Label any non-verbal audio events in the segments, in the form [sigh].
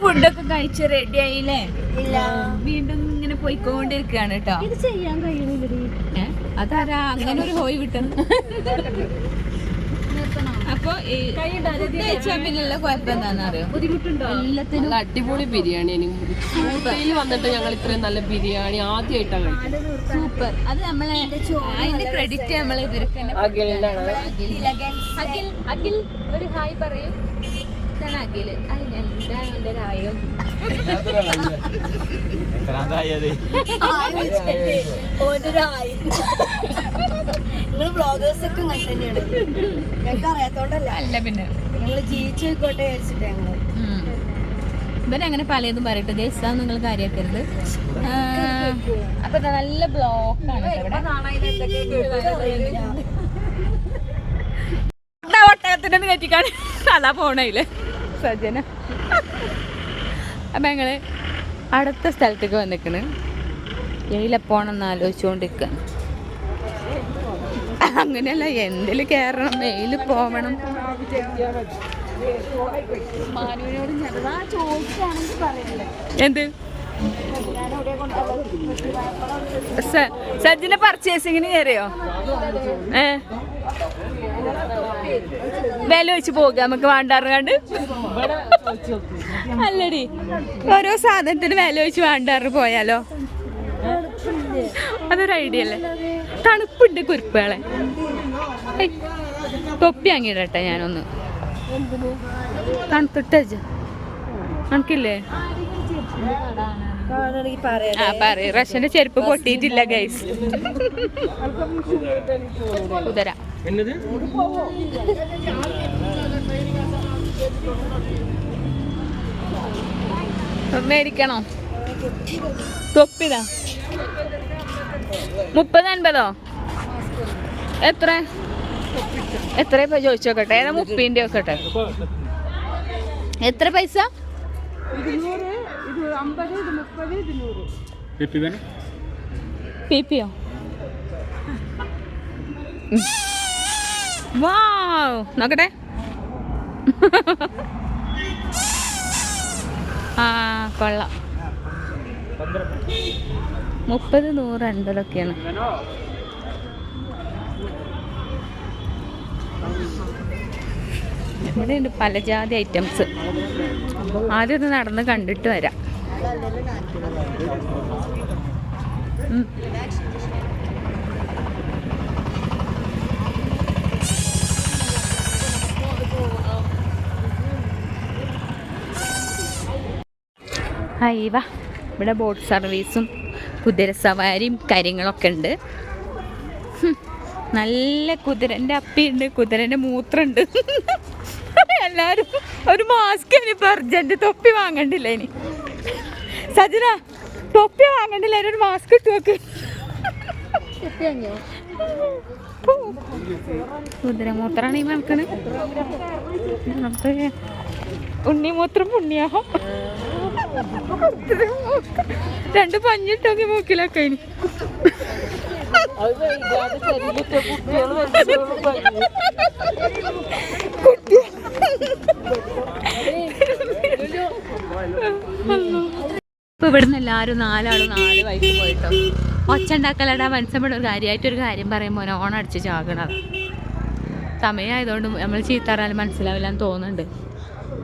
ഫുഡൊക്കെ കഴിച്ച് റെഡി ആയില്ലേ? ഇല്ല. വീണ്ടും ഇങ്ങനെ പോയിക്കൊണ്ടിരിക്കുകയാണ് കേട്ടോ ഇത് ചെയ്യാൻ കഴിയുന്നില്ല? അതാരാ? അങ്ങനെ ഒരു ഹോയ് വിട്ടു അപ്പൊ ഈ ഫുഡ് കഴിച്ചാൽ പിന്നെയുള്ള കുഴപ്പം എന്താണെന്ന് അറിയോ ബുദ്ധിമുട്ടുണ്ടോ? എല്ലാത്തിനും. നല്ല അടിപൊളി ബിരിയാണി ഊട്ടിയിൽ വന്നിട്ട് ഞങ്ങൾ ഇത്രയും നല്ല ബിരിയാണി ആദ്യമായിട്ടാണ് സൂപ്പർ. അത് നമ്മളെ അതിന്റെ ക്രെഡിറ്റ് നമ്മളെ ഇവർക്ക് അഖിൽ ഒരു ഹായ് പറയും. രായം നിങ്ങൾ ബ്ലോഗേഴ്സ് ഒക്കെ അങ്ങനെ തന്നെയാണ്. ഞങ്ങൾക്ക് അറിയാത്തോണ്ടല്ല അല്ല പിന്നെ. ജീവിച്ചു വിചാരിച്ചിട്ട് ഞങ്ങൾ. ഇവരങ്ങനെ പലതും പറയട്ടെ. ദേശം നിങ്ങൾ കാര്യമാക്കരുത് ആ, അപ്പൊ നല്ല ബ്ലോക്കാണ് ഒട്ടകത്തിന്റെ കയറ്റിക്കാണ്. അതാ പോണയില്ലേ സജ്ജന. അപ്പം ഞങ്ങൾ അടുത്ത സ്ഥലത്തേക്ക് വന്നിക്കണ്. എയിലെ പോണെന്ന് ആലോചിച്ചുകൊണ്ടിരിക്കുകയാണ് അങ്ങനെയല്ല എന്തിൽ കയറണം മെയിൽ പോവണം? എന്ത്? സജിനെ പർച്ചേസിങ്ങിന് കയറിയോ ഏ? വില വെച്ച് പോക നമുക്ക് വേണ്ടാറുണ്ട് അല്ലടി ഓരോ സാധനത്തിന് വില വെച്ച് വേണ്ടാറ് പോയാലോ? അതൊരു ഐഡിയ അല്ലേ? തണുപ്പുണ്ട് കുരുപ്പുകളെ തൊപ്പി അങ്ങിടട്ടെ ഞാനൊന്ന്. തണുത്തിട്ടേ നമുക്കില്ലേ പറയാം ആ പറ റഷ്യന്റെ ചെരുപ്പ് പൊട്ടിയിട്ടില്ല ഗൈസ് കുതിര മേടിക്കണോ തൊപ്പിതാ? മുപ്പത് അൻപതോ എത്ര? എത്ര ഇപ്പൊ ചോദിച്ചോക്കട്ടെ ഏതാ മുപ്പിന്റെ നോക്കട്ടെ? എത്ര പൈസ? പി പിയോ വാവ് നോക്കട്ടെ. ആ കൊള്ളാം. മുപ്പത് നൂറ് അൻപതൊക്കെയാണ്. ഇവിടെയുണ്ട് പല ജാതി ഐറ്റംസ്. ആദ്യം ഒന്ന് നടന്ന് കണ്ടിട്ട് വരാം. ഉം. ഹായ് വാ. ഇവിടെ ബോട്ട് സർവീസും കുതിര സവാരിയും കാര്യങ്ങളൊക്കെ ഉണ്ട്. നല്ല കുതിരന്റെ അപ്പിയുണ്ട് കുതിരന്റെ മൂത്രമുണ്ട് [laughs] എല്ലാവരും ഒരു മാസ്ക് ഇനിയിപ്പോൾ അർജന്റ് തൊപ്പി വാങ്ങണ്ടില്ല ഇനി. സജന തൊപ്പി വാങ്ങണ്ടില്ല ഒരു മാസ്ക് ഇട്ട് വെക്ക് കുതിരമൂത്രാണ് ഈ മണക്കണ് അപ്പൊ ഉണ്ണിമൂത്രം പുണ്യാഹം. രണ്ട് പഞ്ഞിട്ടൊക്കെ മൂക്കിലൊക്കെ ഇനി. ഇപ്പൊ ഇവിടുന്ന് എല്ലാരും നാലാളും നാല് വൈഫ് പോയിട്ടോ. ഒച്ച ഉണ്ടാക്കലടാ മനസ്സിലൂടെ ഒരു കാര്യമായിട്ടൊരു കാര്യം പറയുമ്പോൾ ഓണം അടിച്ച് ചാകണത്. സമയമായതുകൊണ്ട് നമ്മൾ ചീത്തറാലും മനസ്സിലാവില്ല എന്ന് തോന്നുന്നുണ്ട്.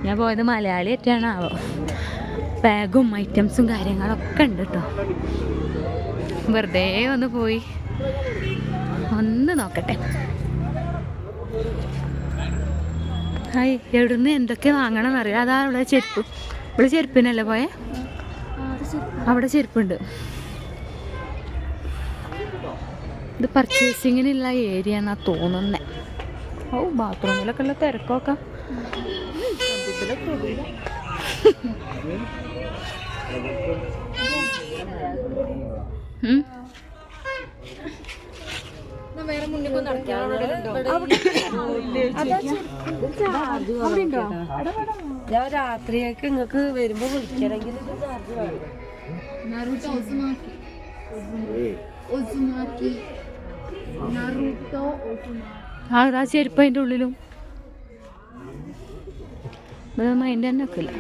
ഞാൻ പോയത് മലയാളി ആവോ ബാഗും ഐറ്റംസും കാര്യങ്ങളൊക്കെ ഉണ്ട് കേട്ടോ വെറുതെ ഒന്ന് പോയി. ഒന്ന് നോക്കട്ടെ. ഹായ് എവിടുന്ന് എന്തൊക്കെ വാങ്ങണം എന്നറിയാം? അതാ ഇവിടെ ചെരുപ്പ്. ഇവിടെ ചെരുപ്പിനല്ലേ പോയേ? അവിടെ ചെരുപ്പുണ്ട്. ഇത് പർച്ചേസിങ്ങിനുള്ള ഏരിയ എന്നാ തോന്നുന്നേ ഓ ബാത്റൂമിലൊക്കെ ഉള്ള തിരക്കൊക്കെ. ഞാൻ രാത്രിയൊക്കെ നിങ്ങൾക്ക് വരുമ്പോ വിളിക്കണമെങ്കിൽ ആ ചെരുപ്പ് അതിന്റെ ഉള്ളിലും. മൈൻഡ് അതിന്റെ തന്നെ വെക്കില്ല.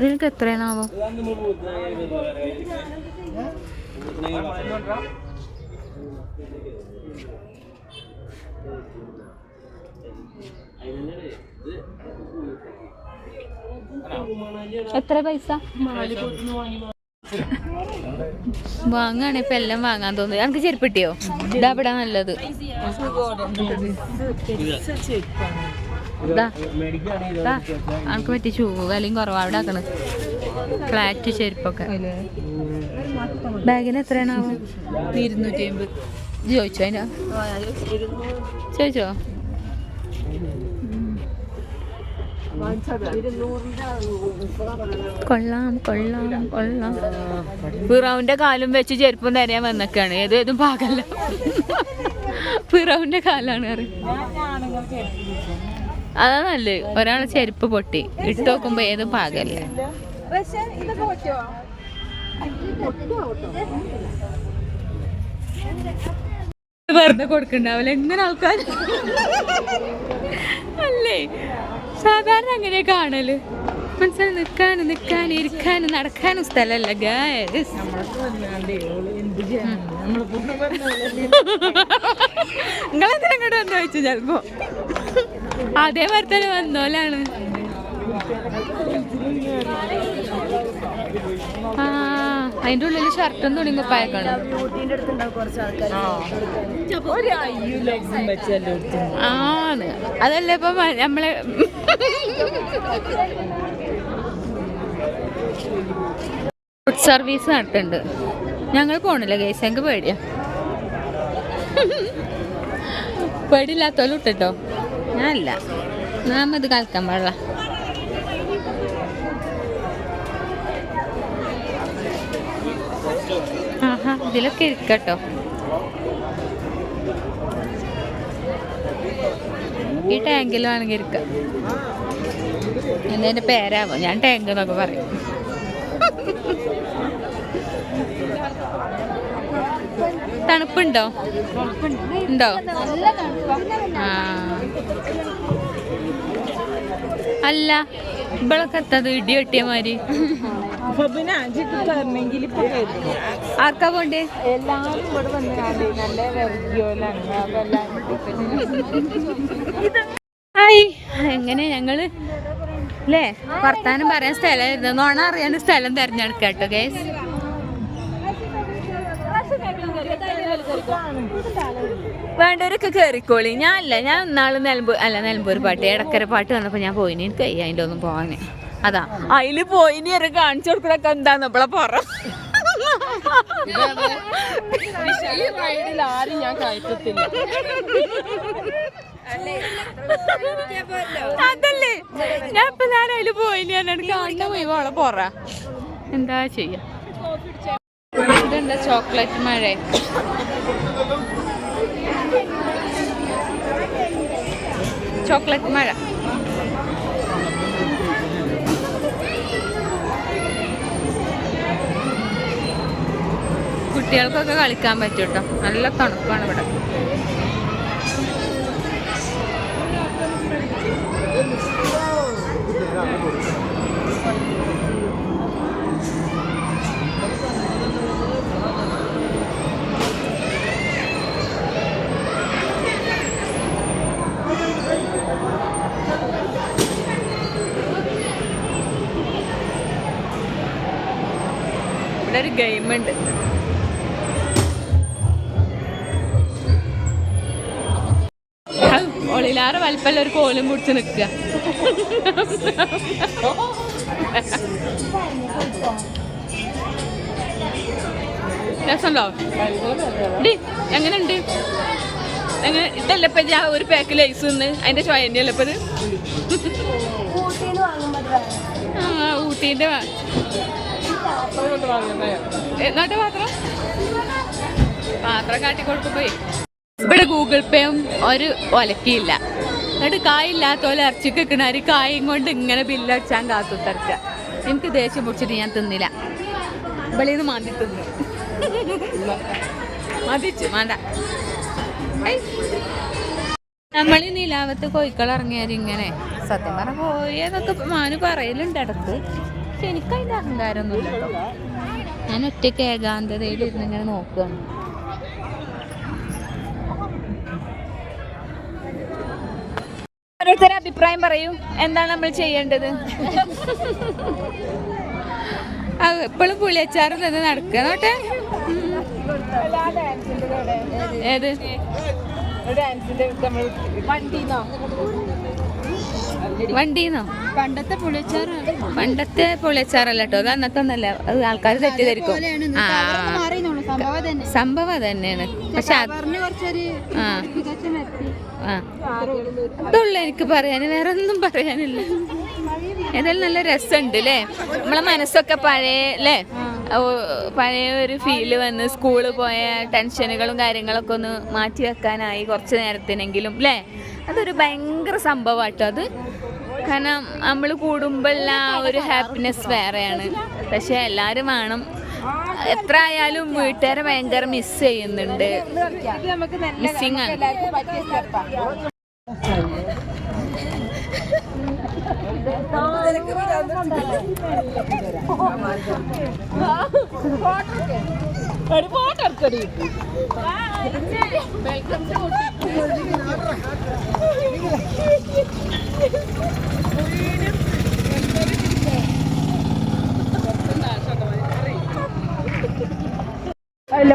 നിനക്ക് എത്രയാണാവോ എത്ര പൈസ? വാങ്ങാണ് ഇപ്പൊ എല്ലാം വാങ്ങാൻ തോന്നുന്നു. എനിക്ക് ചെരുപ്പിട്ടിയോ ഇതാ ഇവിടെ നല്ലത്. എനിക്ക് പറ്റിയ ഷൂ വിലയും കുറവാ അവിടെ ആക്കണ് ഫ്ലാറ്റ് ചെരുപ്പൊക്കെ. ബാഗിന് എത്രയാണാവോ ഇരുന്നൂറ്റി അമ്പത്. ചോദിച്ചോ അതിനാ? ചോദിച്ചോ? കൊള്ളാം കൊള്ളാം കൊള്ളാം. പിറാവിന്റെ കാലും വെച്ച് ചെരുപ്പും തരാൻ വന്നൊക്കെയാണ്. ഏത് ഏതും പാകല്ല. പിറാവിന്റെ കാലാണ് അതാ നല്ലത്. ഒരാളെ ചെരുപ്പ് പൊട്ടി. ഇട്ട് നോക്കുമ്പോ ഏതും പാകല്ല. വെറുതെ കൊടുക്കണ്ടാവില്ല. എങ്ങനെ ആൾക്കാർ അല്ലേ? സാധാരണ അങ്ങനെ കാണൽ. മനസ്സിലായി? നിൽക്കാനും നിൽക്കാനും ഇരിക്കാനും നടക്കാനും സ്ഥലമല്ല ഗായസ് നിങ്ങളെന്തിനാ ഇങ്ങോട്ട് വന്നു ചോദിച്ചു ചിലപ്പോ? അതേപോലെ തന്നെ വന്നോലാണ്. ആ അതിന്റെ ഉള്ളിൽ ഷർട്ടും കുറച്ച് ആൾക്കാർ ആണ്. അതല്ല ഇപ്പൊ നമ്മളെ ഫുഡ് സർവീസ് നടത്തുന്നുണ്ട് ഞങ്ങൾ പോണില്ല ഗേസ് ഞങ്ങൾക്ക് പേടിയാ. പേടിയില്ലാത്തോലും ഇട്ടോ ഞാനല്ല. നാം ഇത് കളിക്കാൻ പാടില്ല. ആഹാ ഇതിലൊക്കെ ഇരിക്കട്ടോ. ഈ ടാങ്കിൽ വേണമെങ്കിൽ ഇരിക്കാം. എന്നതിന്റെ പേരാവോ? ഞാൻ ടാങ്ക് എന്നൊക്കെ പറയും. തണുപ്പുണ്ടോ? ഉണ്ടോ? അല്ല ഇവളൊക്കെ എത്തത് ഇടി വെട്ടിയ മാതിരി. ആർക്കാ പോണ്ടേ എല്ലാവരും ഇവിടെ വന്ന് കാണി. നല്ല ഹായ്. എങ്ങനെ ഞങ്ങൾ? അല്ലേ വർത്താനം പറയാൻ സ്ഥലമായിരുന്നു നോണ അറിയാൻ സ്ഥലം തിരഞ്ഞെടുക്കാം കേട്ടോ ഗേസ് വേണ്ടവരൊക്കെ കയറിക്കോളി ഞാൻ അല്ല ഞാൻ ഇന്നാൾ നിലമ്പൂർ അല്ല നിലമ്പൂർ പാട്ട് ഇടക്കര പാട്ട് വന്നപ്പോ ഞാൻ പോയിനി. എനിക്ക് അതിന്റെ ഒന്നും പോവാന്. അതാ അതിൽ പോയിനി ഒരു കാണിച്ചു കൊടുക്കണൊക്കെ എന്താന്ന് നമ്മളെ പറ. ഈ റൈഡിൽ ആരും ഞാൻ കയറ്റത്തില്ല അതല്ലേ ഞാൻ ഇപ്പൊ ഞാൻ അതിൽ പോയി ഞാൻ കാണുന്ന പോയി ഓളെ പോറ എന്താ ചെയ്യാ? ഇതെന്താ ചോക്ലേറ്റ് മഴ. ചോക്ലേറ്റ് മഴ. കുട്ടികൾക്കൊക്കെ കളിക്കാൻ പറ്റും കേട്ടോ നല്ല തണുപ്പാണ് ഇവിടെ. ഇവിടെ ഒരു ഗെയിം വലിപ്പല്ല ഒരു കോലും പിടിച്ച് നിൽക്കുക. രസമുണ്ടോ? എങ്ങനെയുണ്ട്? എങ്ങനെ? ഉണ്ട് ഇപ്പൊ ഞാൻ ഒരു പാക്ക് ലൈസ് നിന്ന് അതിന്റെ ചോയ അല്ലപ്പത് ഇത്? ആ ഊട്ടീന്റെ എന്നിട്ട് പാത്രം പാത്രം കാട്ടിക്കൊടുത്തു പോയി ഇവിടെ ഗൂഗിൾ പേയും ഒരു ഒലക്കിയില്ല. എന്നിട്ട് കായില്ലാത്ത പോലെ ഇറച്ചിക്ക് വെക്കണാര് കായും കൊണ്ട് ഇങ്ങനെ ബില്ല് കാത്തുത്തറച്ച എനിക്ക് ദേഷ്യം പിടിച്ചിട്ട് ഞാൻ തിന്നില്ല. വെളിയിൽ നിന്ന് മാന്തി തിന്നു. മതിച്ചു വേണ്ട നമ്മൾ ഈ നിലാവത്ത് കോഴിക്കൾ ഇങ്ങനെ സത്യം പറഞ്ഞ കോഴിയെന്നൊക്കെ മാന് പറയലുണ്ട് ഇടയ്ക്ക്. പക്ഷെ എനിക്കതിന്റെ അഹങ്കാരമൊന്നുമില്ല ഞാൻ ഒറ്റയ്ക്ക് ഏകാന്തതയിൽ ഇരുന്നിങ്ങനെ നോക്കുകയാണ് അഭിപ്രായം പറയൂ. എന്താണ് നമ്മൾ ചെയ്യേണ്ടത്? എപ്പോഴും പുളിയച്ചാറ് തന്നെ നടക്കുക നോട്ടെ. ഏത്? വണ്ടിന്നോ? പണ്ടത്തെ പുളിയച്ചാറ് പണ്ടത്തെ പുളിയച്ചാറല്ല കേട്ടോ അത് അന്നത്തെ ഒന്നല്ല ആൾക്കാർ തെറ്റിദ്ധരിക്കും. സംഭവം തന്നെയാണ്. പക്ഷെ ആ. ആ. അതുള്ളൂ എനിക്ക് പറയാൻ വേറെ ഒന്നും പറയാനില്ല. ഏതായാലും നല്ല രസമുണ്ട് അല്ലേ നമ്മളെ മനസ്സൊക്കെ പഴയ അല്ലേ പഴയ ഒരു ഫീൽ വന്ന് സ്കൂളിൽ പോയ ടെൻഷനുകളും കാര്യങ്ങളൊക്കെ ഒന്ന് മാറ്റി വെക്കാനായി കുറച്ച് നേരത്തിനെങ്കിലും അല്ലേ അതൊരു ഭയങ്കര സംഭവമാട്ടോ അത്. കാരണം നമ്മൾ കൂടുമ്പോഴുള്ള ആ ഒരു ഹാപ്പിനെസ് വേറെയാണ്. പക്ഷെ എല്ലാവരും വേണം എത്ര ആയാലും വീട്ടുകാരെ ഭയങ്കര മിസ് ചെയ്യുന്നുണ്ട്. മിസ്സിങ് ആണ്.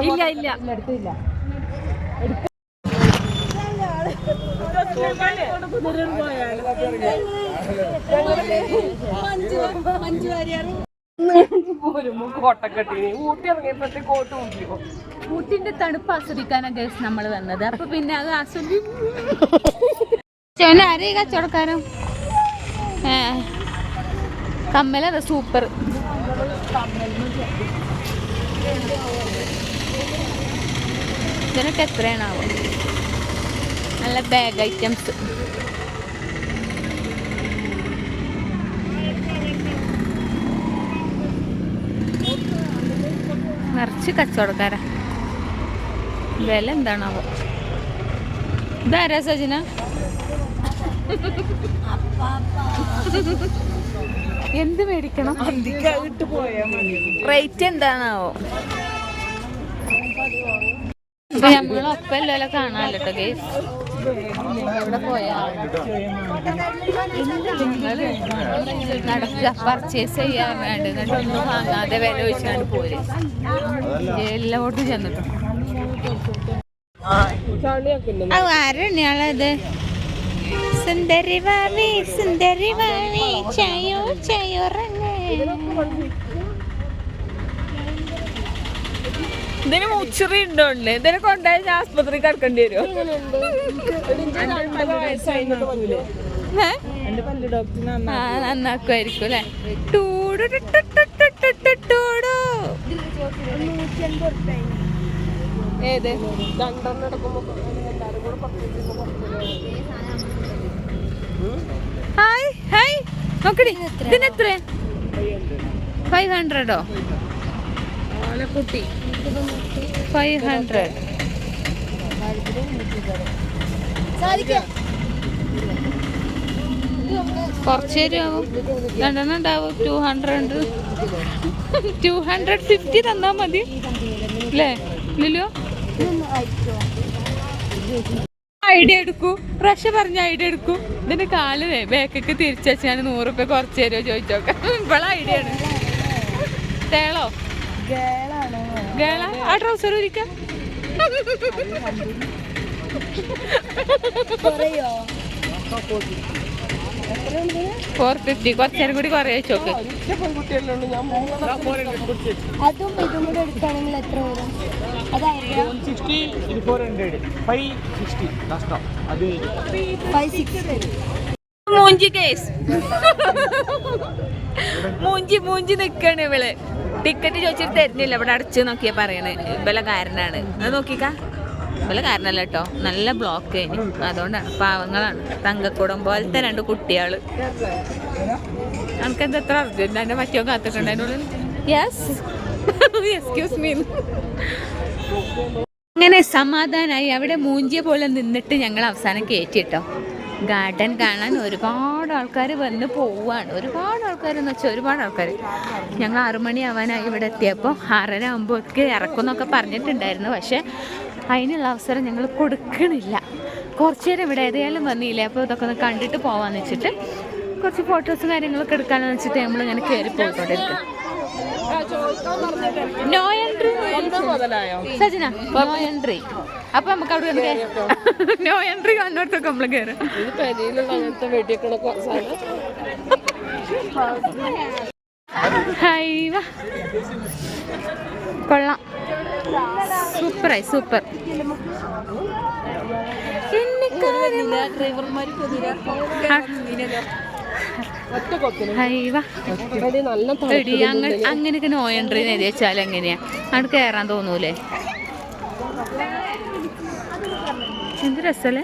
ഇല്ല ഇല്ല. എടുത്തില്ല ഊട്ടിന്റെ തണുപ്പ് ആസ്വദിക്കാനാണ് ഗേസ് നമ്മൾ വന്നത്. അപ്പൊ പിന്നെ അത് ആസ്വദി ആരേ കച്ചവടക്കാരൻ? ഏ. കമ്മലത് സൂപ്പർ. ഇതിനൊക്കെ എത്രയാണാവോ? നല്ല ബാഗ് ഐറ്റംസ് നിറച്ച് കച്ചവടക്കാരാ. വില എന്താണാവോ? ഇതാരാ സജിന? എന്ത് മേടിക്കണം? റേറ്റ് പോയാ റേറ്റ് എന്താണാവോ നമ്മളൊപ്പല്ലോ കാണാല്ലോ ഗേസ് എവിടെ പോയാ. നടക്കുക പർച്ചേസ് ചെയ്യാൻ വേണ്ട എന്നിട്ട് ഒന്നും വാങ്ങാതെ വില ചോദിച്ചാണ്ട് പോരെ. എല്ലാവോട്ടും ചെന്നിട്ടു. അത് ആരെണ്ണയാളത്? സുന്ദരി വാവി സുന്ദരി വാവി ചായോ ചായോ ഇതിന് മുച്ചറി ഉണ്ടോണ്ടേ? ഇതിനെ കൊണ്ടുപോയി ആസ്പത്രി കിടക്കേണ്ടി വരുമോ ഹായ് ഹായ്. നോക്കടി ഇതിനെത്ര ഫൈവ് ഹൺഡ്രഡോ? കുട്ടി ഫൈവ് ഹൺഡ്രഡ്. കുറച്ച് തരുമാവും രണ്ടെണ്ണം ഉണ്ടാവും two hundred. Two hundred fifty തന്നാൽ മതി. അല്ലേ ലിലോ? ഐഡിയ എടുക്കൂ. റഷ പറഞ്ഞ ഐഡിയ എടുക്കൂ. ഇതിന്റെ കാൽ ബേക്കൊക്കെ തിരിച്ചു ഞാൻ നൂറുപ്യ കുറച്ചു കുറച്ച് തരുമോ ചോദിച്ചോക്കാം. ഇപ്പോഴാ ഐഡിയ ആണ്. തേളോ? ഗേള ആ ട്രൗസർ ഒരിക്കാം ഫോർ ഫിഫ്റ്റി കുറച്ചേരം കൂടി കുറേ ചോക്ക് എത്ര മൂഞ്ചി കേസ് മൂഞ്ചി മൂഞ്ചി നിക്കാണ് ഇവൾ. ടിക്കറ്റ് ചോദിച്ചിട്ട് തരുന്നില്ല. ഇവിടെ അടച്ചു നോക്കിയാ പറയണേ. ഇവല കാരനാണ്. അത് നോക്കിക്കാ. ഇവല കാരനല്ല കേട്ടോ. നല്ല ബ്ലോക്ക് കഴിഞ്ഞു അതുകൊണ്ടാണ്. പാവങ്ങളാണ്. തങ്കക്കൂടം പോലത്തെ രണ്ട് കുട്ടികൾ. നമുക്കെന്താ എത്ര അർജന്റ്? എന്റെ മറ്റോ കാത്തിട്ടുണ്ടായിരുന്നു യെസ് എക്സ്ക്യൂസ് മീ അങ്ങനെ സമാധാനായി അവിടെ മൂഞ്ചിയ പോലെ നിന്നിട്ട് ഞങ്ങൾ അവസാനം കയറ്റി ഗാർഡൻ കാണാൻ ഒരുപാട് ആൾക്കാർ വന്ന് പോവുകയാണ്. ഒരുപാട് ആൾക്കാർ എന്ന് വെച്ചാൽ ഒരുപാട് ആൾക്കാർ ഞങ്ങൾ ആറുമണി ആവാനായി ഇവിടെ എത്തിയപ്പോൾ ആറര ആകുമ്പോഴൊക്കെ ഇറക്കുമെന്നൊക്കെ പറഞ്ഞിട്ടുണ്ടായിരുന്നു. പക്ഷേ അതിനുള്ള അവസരം ഞങ്ങൾ കൊടുക്കണില്ല. കുറച്ച് നേരം ഇവിടെ ഏതായാലും വന്നില്ലേ? അപ്പോൾ ഇതൊക്കെ ഒന്ന് കണ്ടിട്ട് പോവാന്ന് വെച്ചിട്ട് കുറച്ച് ഫോട്ടോസും കാര്യങ്ങളൊക്കെ എടുക്കാമെന്ന് വെച്ചിട്ട് നമ്മളിങ്ങനെ കയറി പോയിക്കൊണ്ടിരിക്കും no entry Sajana no entry അപ്പൊ നമുക്ക് അവിടെ നോ എൻട്രി കണ്ടോട്ടൊക്കെ നമ്മൾ കയറും ഹൈവ കൊള്ളാം. സൂപ്പറായി സൂപ്പർ. ഒറ്റ കൊക്കിന് ഹൈവ ഇവിടെ നല്ല എടി അങ്ങനെ അങ്ങനെയൊക്കെ നോ എൻട്രി എഴുതി വെച്ചാൽ എങ്ങനെയാ? അവിടെ കയറാൻ തോന്നൂലേ? എന്ത് രസല്ലേ?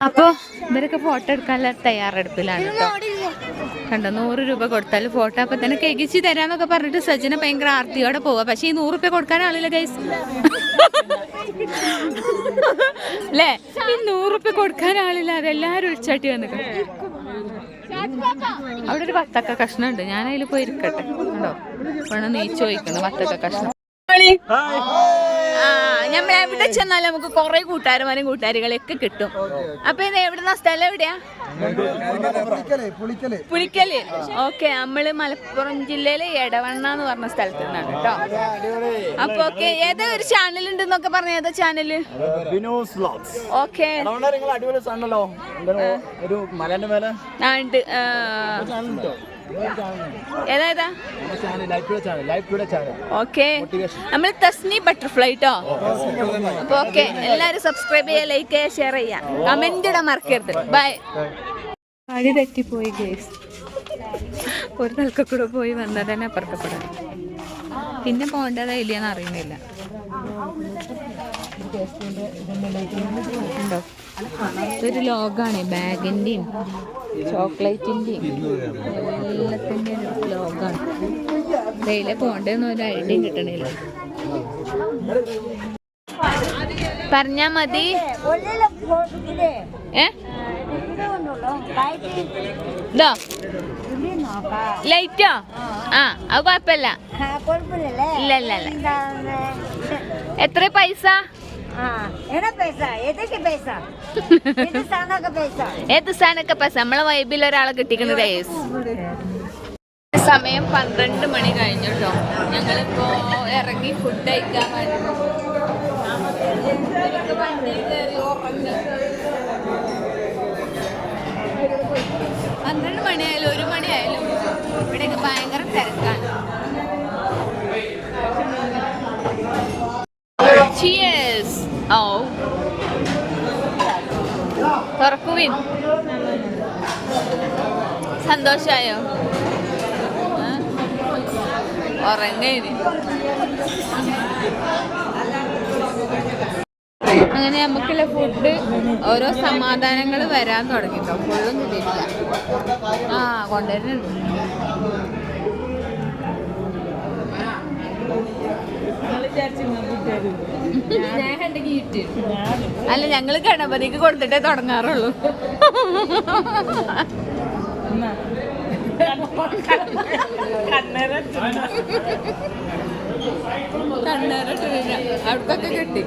അപ്പോ ഇവരൊക്കെ ഫോട്ടോ എടുക്കാനുള്ള തയ്യാറെടുപ്പിലാണ് കേട്ടോ കണ്ടോ നൂറ് രൂപ കൊടുത്താൽ ഫോട്ടോ അപ്പൊ തന്നെ കെകിച്ച് തരാന്നൊക്കെ പറഞ്ഞിട്ട് സജന ഭയങ്കര ആർത്തിയോടെ പോവാ. പക്ഷെ ഈ നൂറ് രൂപ കൊടുക്കാൻ ആളില്ല ഗൈസ് അല്ലേ? ഈ നൂറുപ്യ രൂപ കൊടുക്കാൻ ആളില്ല അതെല്ലാരും ഒഴിച്ചാട്ടി വന്നിട്ട്. അവിടെ ഒരു വത്തക്ക കഷ്ണം ഉണ്ട് ഞാൻ അതിൽ പോയി ഇരിക്കട്ടെ. കണ്ടോ വേണം നീ ചോദിക്കണം വത്തക്ക കഷ്ണം. ആ നമ്മൾ എവിടെ ചെന്നാലും നമുക്ക് കുറെ കൂട്ടുകാരന്മാരും കൂട്ടുകാരികളെയൊക്കെ കിട്ടും. അപ്പൊ ഇത് എവിടുന്ന? സ്ഥലം എവിടെയാ? പുലിക്കൽ ഓക്കെ നമ്മൾ മലപ്പുറം ജില്ലയിലെ എടവണ്ണ എന്ന് പറഞ്ഞ സ്ഥലത്ത് നിന്നാണ് കേട്ടോ. അപ്പൊ ഓക്കെ ഏതാ ഒരു ചാനൽ ഉണ്ടെന്നൊക്കെ പറഞ്ഞ ഏതാ ചാനൽ ഓക്കെ. ഒരു മലേന്റെ മേലെ? ആ ഉണ്ടോ? ഏതാ ഓക്കെ നമ്മൾ തസ്നി ബട്ടർഫ്ലൈ കേട്ടോ അപ്പൊ ഓക്കെ എല്ലാരും സബ്സ്ക്രൈബ് ചെയ്യുക ലൈക്ക് ചെയ്യുക ഷെയർ ചെയ്യുക കമന്റ് ഇടാൻ മറക്കരുത് ബൈ വഴി തെറ്റിപ്പോയി ഗേസ് ഒരു നിലക്ക പോയി വന്നതന്നെ അപ്പുറത്തെ കൂടെ പിന്നെ പോകേണ്ടതാ ഇല്ലയെന്ന് അറിയുന്നില്ല ഇതൊരു ലോഗാണ് ബാഗിന്റെയും ചോക്ലേറ്റിന്റെയും. എല്ലാത്തിന്റെയും ഒരു ലോഗാണ്. ഡെയിലി പോകണ്ടെന്ന് ഒരു ഐഡിയ കിട്ടണില്ല. പറഞ്ഞാ മതി. ഏ? ലൈറ്റോ? ആ അത് കുഴപ്പമില്ല. ഇല്ല ഇല്ല ഇല്ല. എത്ര പൈസ? ഏത് സാധനമൊക്കെ പൈസ? നമ്മളെ വൈബിൽ ഒരാളെ കിട്ടിക്കുന്നത് സമയം പന്ത്രണ്ട് മണി കഴിഞ്ഞു കേട്ടോ ഞങ്ങളിപ്പോ ഇറങ്ങി ഫുഡ് കഴിക്കാൻ. പന്ത്രണ്ട് മണിയായാലും ഒരു മണിയായാലും ഇവിടെയൊക്കെ ഭയങ്കര തിരക്കാണ്. Cheers! Oh. തുറക്കുവിൻ. സന്തോഷായോ? ഉറങ്ങേന്. അങ്ങനെ നമുക്കുള്ള ഫുഡ് ഓരോ സമാധാനങ്ങൾ വരാൻ തുടങ്ങിട്ടോ. ഫുള്ളൊന്നും ഇതില്ല ആ കൊണ്ടുവരുന്നുണ്ട്. അല്ല ഞങ്ങൾ ഗണപതിക്ക് കൊടുത്തിട്ടേ തുടങ്ങാറുള്ളൂ. കണ്ണേറിട്ടില്ല അവർക്കൊക്കെ കിട്ടി.